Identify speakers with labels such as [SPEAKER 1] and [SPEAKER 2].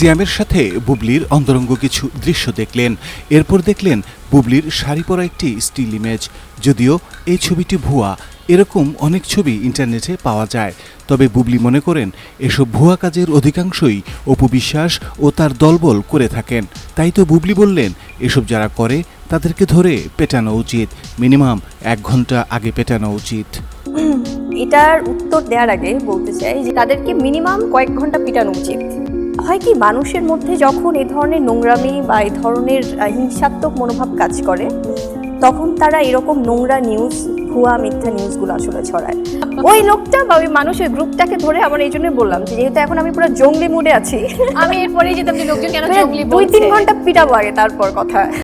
[SPEAKER 1] সিয়ামের সাথে বুবলির অন্তরঙ্গ কিছু দৃশ্য দেখলেন। এরপর দেখলেন বুবলির শাড়ি পরা একটি স্টিল ইমেজ। যদিও এই ছবিটি ভুয়া, এরকম অনেক ছবি ইন্টারনেটে পাওয়া যায়। তবে বুবলি মনে করেন, এসব ভুয়া কাজের অধিকাংশই অপু বিশ্বাস ও তার দলবল করে থাকেন। তাই তো বুবলি বললেন, এসব যারা করে তাদেরকে ধরে পেটানো উচিত। মিনিমাম এক ঘণ্টা আগে পেটানো উচিত।
[SPEAKER 2] এটার উত্তর দেওয়ার আগে বলতে চাই যে তাদেরকে মিনিমাম কয়েক ঘণ্টা পিটানো উচিত। হয় কি মানুষের মধ্যে যখন এ ধরনের নোংরামি বা এ ধরনের হিংসাত্মক মনোভাব কাজ করে তখন তারা এরকম নোংরা নিউজ ভুয়া মিথ্যা নিউজগুলো আসলে ছড়ায়। ওই লোকটা বা ওই মানুষের গ্রুপটাকে ধরে আমার এই জন্য বললাম যে যেহেতু এখন আমি পুরো জঙ্গলি মুডে আছি
[SPEAKER 3] আমি এরপরেই যেতাম যে লোকজন কেন
[SPEAKER 2] মানে
[SPEAKER 3] জঙ্গলি
[SPEAKER 2] দুই তিন ঘণ্টা পিটাবো আগে তারপর কথা।